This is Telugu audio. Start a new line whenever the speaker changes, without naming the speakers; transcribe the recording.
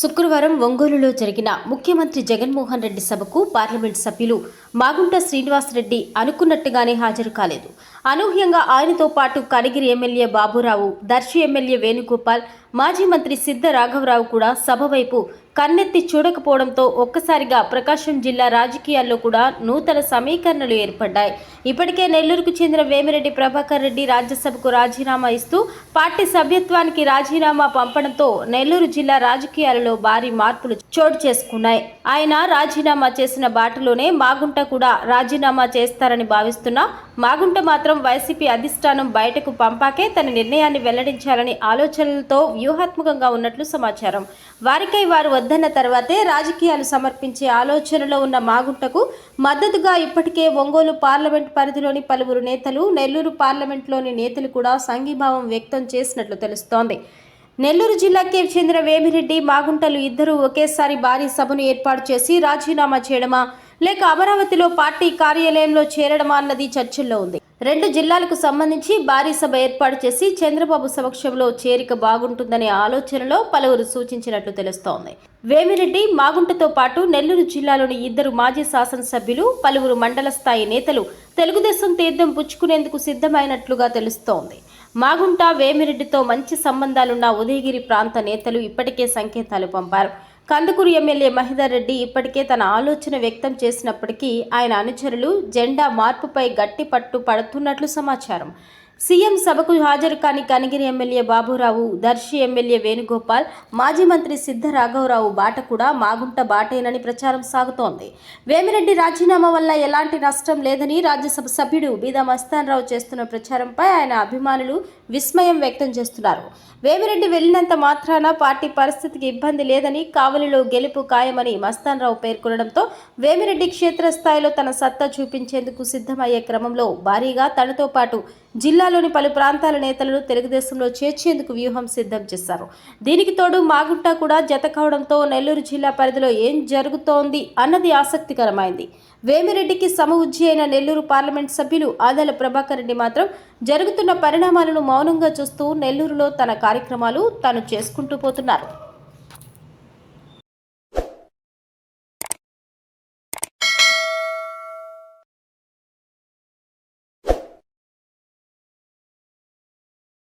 శుక్రవారం ఒంగోలులో జరిగిన ముఖ్యమంత్రి జగన్మోహన్ రెడ్డి సభకు పార్లమెంట్ సభ్యులు మాగుంట శ్రీనివాసరెడ్డి అనుకున్నట్టుగానే హాజరు కాలేదు. అనూహ్యంగా ఆయనతో పాటు కనిగిరి ఎమ్మెల్యే బాబురావు దర్శి ఎమ్మెల్యే వేణుగోపాల్ మాజీ మంత్రి సిద్ధ రాఘవరావు కూడా సభ వైపు కన్నెత్తి చూడకపోవడంతో ఒక్కసారిగా ప్రకాశం జిల్లా రాజకీయాల్లో కూడా నూతన సమీకరణలు ఏర్పడ్డాయి. ఇప్పటికే నెల్లూరుకు చెందిన వేమిరెడ్డి ప్రభాకర్ రెడ్డి రాజ్యసభకు రాజీనామా ఇస్తూ పార్టీ సభ్యత్వానికి రాజీనామా పంపడంతో నెల్లూరు జిల్లా రాజకీయాలలో భారీ మార్పులు చోటు చేసుకున్నాయి. ఆయన రాజీనామా చేసిన బాటలోనే మాగుంట కూడా రాజీనామా చేస్తారని భావిస్తున్నా మాగుంట మాత్రం వైసీపీ అధిష్టానం బయటకు పంపాకే తన నిర్ణయాన్ని వెల్లడించాలని ఆలోచనలతో వ్యూహాత్మకంగా ఉన్నట్లు సమాచారం. వారికై వారు వద్దన్న తర్వాతే రాజకీయాలు సమర్పించే ఆలోచనలో ఉన్న మాగుంటకు మద్దతుగా ఇప్పటికే ఒంగోలు పార్లమెంట్ పరిధిలోని పలువురు నేతలు నెల్లూరు పార్లమెంట్లోని నేతలు కూడా సంఘీభావం వ్యక్తం చేసినట్లు తెలుస్తోంది. నెల్లూరు జిల్లాకే చెందిన వేమిరెడ్డి మాగుంటలు ఇద్దరూ ఒకేసారి భారీ సభను ఏర్పాటు చేసి రాజీనామా చేయడమా లేక అమరావతిలో పార్టీ కార్యాలయంలో చేరడమా అన్నది చర్చల్లో ఉంది. రెండు జిల్లాలకు సంబంధించి భారీ సభ ఏర్పాటు చేసి చంద్రబాబు సమక్షంలో చేరిక బాగుంటుందనే ఆలోచనలో పలువురు సూచించినట్లు తెలుస్తోంది. వేమిరెడ్డి మాగుంటతో పాటు నెల్లూరు జిల్లాలోని ఇద్దరు మాజీ శాసనసభ్యులు పలువురు మండల స్థాయి నేతలు తెలుగుదేశం తీర్థం పుచ్చుకునేందుకు సిద్ధమైనట్లుగా తెలుస్తోంది. మాగుంట వేమిరెడ్డితో మంచి సంబంధాలున్న ఉదయగిరి ప్రాంత నేతలు ఇప్పటికే సంకేతాలు పంపారు. కందుకూరు ఎమ్మెల్యే మహిదర్ రెడ్డి ఇప్పటికే తన ఆలోచన వ్యక్తం చేసినప్పటికీ ఆయన అనుచరులు జెండా మార్పుపై గట్టి పట్టు పడుతున్నట్లు సమాచారం. సీఎం సభకు హాజరు కాని కనిగిరి ఎమ్మెల్యే బాబురావు దర్శి ఎమ్మెల్యే వేణుగోపాల్ మాజీ మంత్రి సిద్ధ రాఘవరావు బాట కూడా మాగుంట బాటేనని ప్రచారం సాగుతోంది. వేమిరెడ్డి రాజీనామా వల్ల ఎలాంటి నష్టం లేదని రాజ్యసభ సభ్యుడు బీదా మస్తాన్రావు చేస్తున్న ప్రచారంపై ఆయన అభిమానులు విస్మయం వ్యక్తం చేస్తున్నారు. వేమిరెడ్డి వెళ్ళినంత మాత్రాన పార్టీ పరిస్థితికి ఇబ్బంది లేదని కావలిలో గెలుపు ఖాయమని మస్తాన్రావు పేర్కొనడంతో వేమిరెడ్డి క్షేత్రస్థాయిలో తన సత్తా చూపించేందుకు సిద్ధమయ్యే క్రమంలో భారీగా తనతో పాటు జిల్లా జిల్లాలోని పలు ప్రాంతాల నేతలను తెలుగుదేశంలో చేర్చేందుకు వ్యూహం సిద్ధం చేశారు. దీనికి తోడు మాగుంట కూడా జత కావడంతో నెల్లూరు జిల్లా పరిధిలో ఏం జరుగుతోంది అన్నది ఆసక్తికరమైంది. వేమిరెడ్డికి సమఉజ్జి అయిన నెల్లూరు పార్లమెంట్ సభ్యులు ఆదాల ప్రభాకర్ రెడ్డి మాత్రం జరుగుతున్న పరిణామాలను మౌనంగా చూస్తూ నెల్లూరులో తన కార్యక్రమాలు తాను చేసుకుంటూ పోతున్నారు.